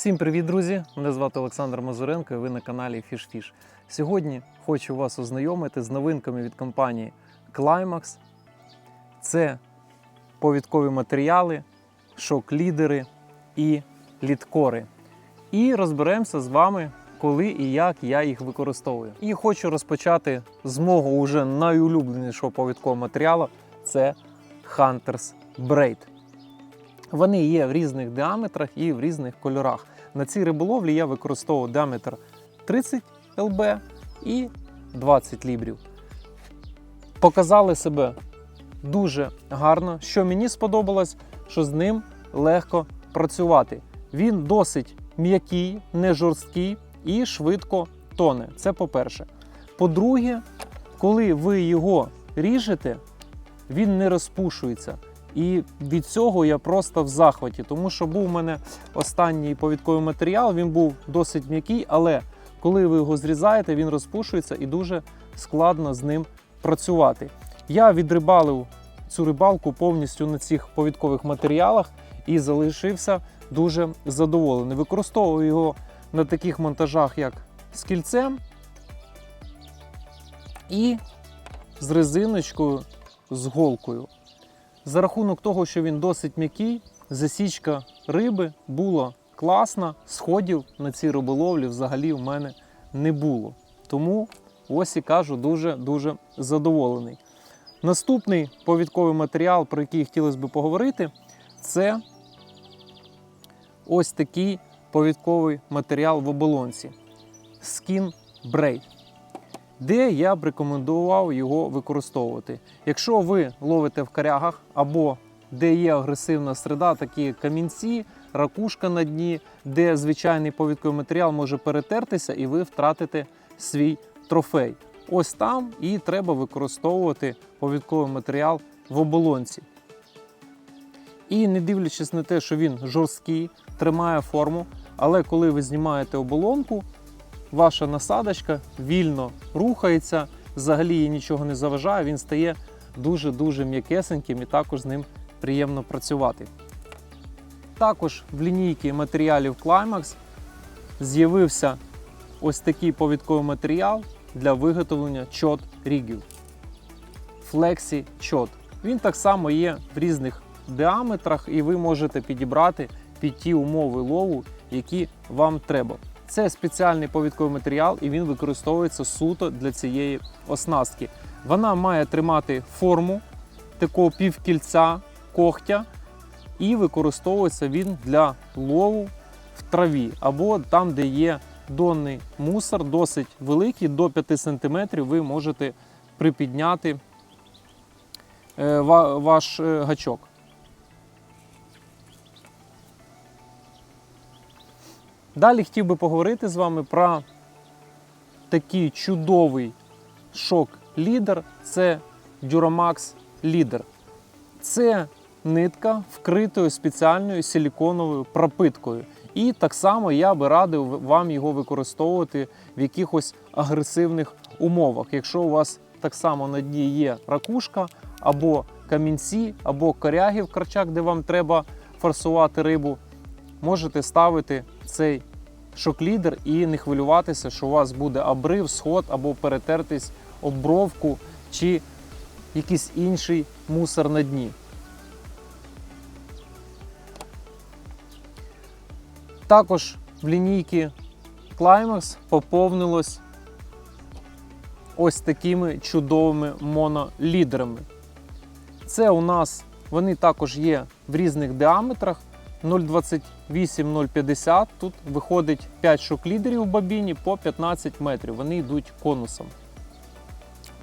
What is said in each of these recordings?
Всім привіт, друзі! Мене звати Олександр Мазуренко і ви на каналі FishFish. Сьогодні хочу вас ознайомити з новинками від компанії Climax. Це повідкові матеріали, шок-лідери і літкори. І розберемося з вами, коли і як я їх використовую. І хочу розпочати з мого уже найулюбленішого повідкового матеріалу це Hunters Braid. Вони є в різних діаметрах і в різних кольорах. На цій риболовлі я використовував діаметр 30 ЛБ і 20 лібрів. Показали себе дуже гарно. Що мені сподобалось, що з ним легко працювати. Він досить м'який, не жорсткий і швидко тоне. Це по-перше. По-друге, коли ви його ріжете, він не розпушується. І від цього я просто в захваті, тому що був у мене останній повідковий матеріал, він був досить м'який, але коли ви його зрізаєте, він розпушується і дуже складно з ним працювати. Я відрибалив цю рибалку повністю на цих повідкових матеріалах і залишився дуже задоволений. Використовую його на таких монтажах, як з кільцем і з резиночкою з голкою. За рахунок того, що він досить м'який, засічка риби була класна, сходів на цій риболовлі взагалі в мене не було. Тому ось і кажу, дуже-дуже задоволений. Наступний повідковий матеріал, про який хотілося б поговорити, це ось такий повідковий матеріал в оболонці Skin Braid де я б рекомендував його використовувати. Якщо ви ловите в корягах або де є агресивна середа, такі камінці, ракушка на дні, де звичайний повідковий матеріал може перетертися і ви втратите свій трофей. Ось там і треба використовувати повідковий матеріал в оболонці. І не дивлячись на те, що він жорсткий, тримає форму, але коли ви знімаєте оболонку, ваша насадочка вільно рухається, взагалі їй нічого не заважає, він стає дуже-дуже м'якесеньким і також з ним приємно працювати. Також в лінійці матеріалів Climax з'явився ось такий повідковий матеріал для виготовлення чот рігів. Flexi чот. Він так само є в різних діаметрах, і ви можете підібрати під ті умови лову, які вам треба. Це спеціальний повідковий матеріал, і він використовується суто для цієї оснастки. Вона має тримати форму такого півкільця когтя, і використовується він для лову в траві або там, де є донний мусор, досить великий, до 5 см ви можете припідняти е, ваш е, гачок. Далі хотів би поговорити з вами про такий чудовий шок-лідер. Це Duramax Leader. Це нитка вкритою спеціальною силіконовою пропиткою. І так само я би радив вам його використовувати в якихось агресивних умовах. Якщо у вас так само на дні є ракушка, або камінці, або коряги в карчак, де вам треба форсувати рибу, можете ставити цей шок-лідер і не хвилюватися, що у вас буде обрив, сход або перетертись об бровку чи якийсь інший мусор на дні. Також в лінійці Climax поповнилось ось такими чудовими монолідерами. Це у нас вони також є в різних діаметрах. 0,28-0,50. Тут виходить 5 шок-лідерів в бабіні по 15 метрів. Вони йдуть конусом.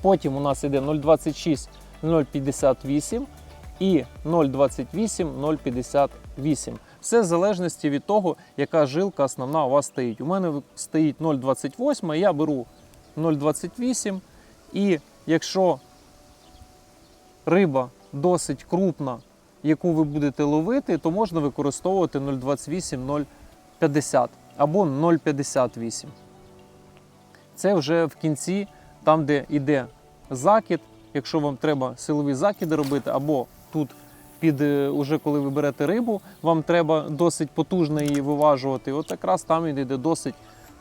Потім у нас йде 0,26, 0,58 і 0,28-0,58. Все в залежності від того, яка жилка основна у вас стоїть. У мене стоїть 0,28, я беру 0,28. І якщо риба досить крупна, яку ви будете ловити, то можна використовувати 0,28-0,50 або 0,58. Це вже в кінці, там, де йде закид, якщо вам треба силові закиди робити, або тут під е, уже коли ви берете рибу, вам треба досить потужно її виважувати. От якраз там він йде досить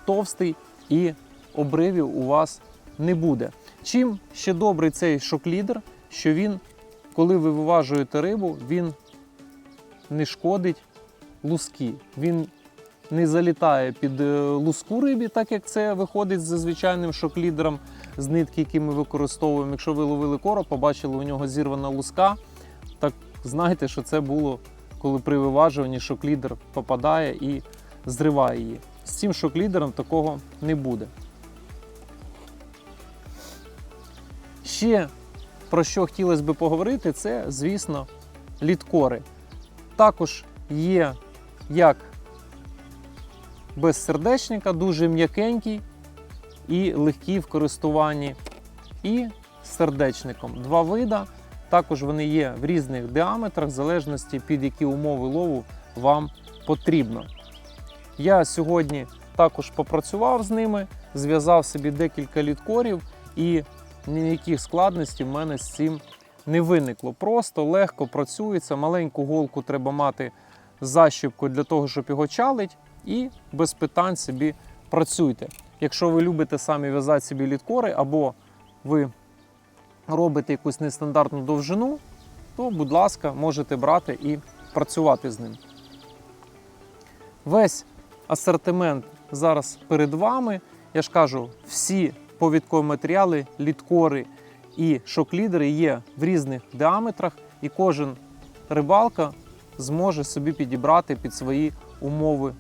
товстий і обривів у вас не буде. Чим ще добрий цей шоклідер, що він, коли ви виважуєте рибу, він не шкодить луски. Він не залітає під е, луску рибі, так як це виходить за звичайним шоклідером з нитки, які ми використовуємо. Якщо ви ловили короб, побачили у нього зірвана луска, так знайте, що це було, коли при виважуванні шоклідер попадає і зриває її. З цим шоклідером такого не буде. Ще про що хотілося би поговорити, це, звісно, літкори. Також є як без сердечника, дуже м'якенький і легкий в користуванні. І сердечником. Два вида. Також вони є в різних діаметрах, в залежності під які умови лову вам потрібно. Я сьогодні також попрацював з ними, зв'язав собі декілька літкорів і ніяких складностей в мене з цим не виникло. Просто легко працюється. Маленьку голку треба мати з защіпкою для того, щоб його чалить, і без питань собі працюйте. Якщо ви любите самі в'язати собі літкори, або ви робите якусь нестандартну довжину, то, будь ласка, можете брати і працювати з ним. Весь асортимент зараз перед вами. Я ж кажу, всі повідкові матеріали, літкори і шоклідери є в різних діаметрах, і кожен рибалка зможе собі підібрати під свої умови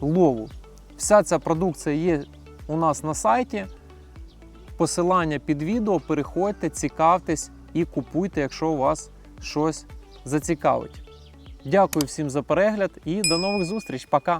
лову. Вся ця продукція є у нас на сайті. Посилання під відео, переходьте, цікавтесь і купуйте, якщо у вас щось зацікавить. Дякую всім за перегляд і до нових зустріч. Пока!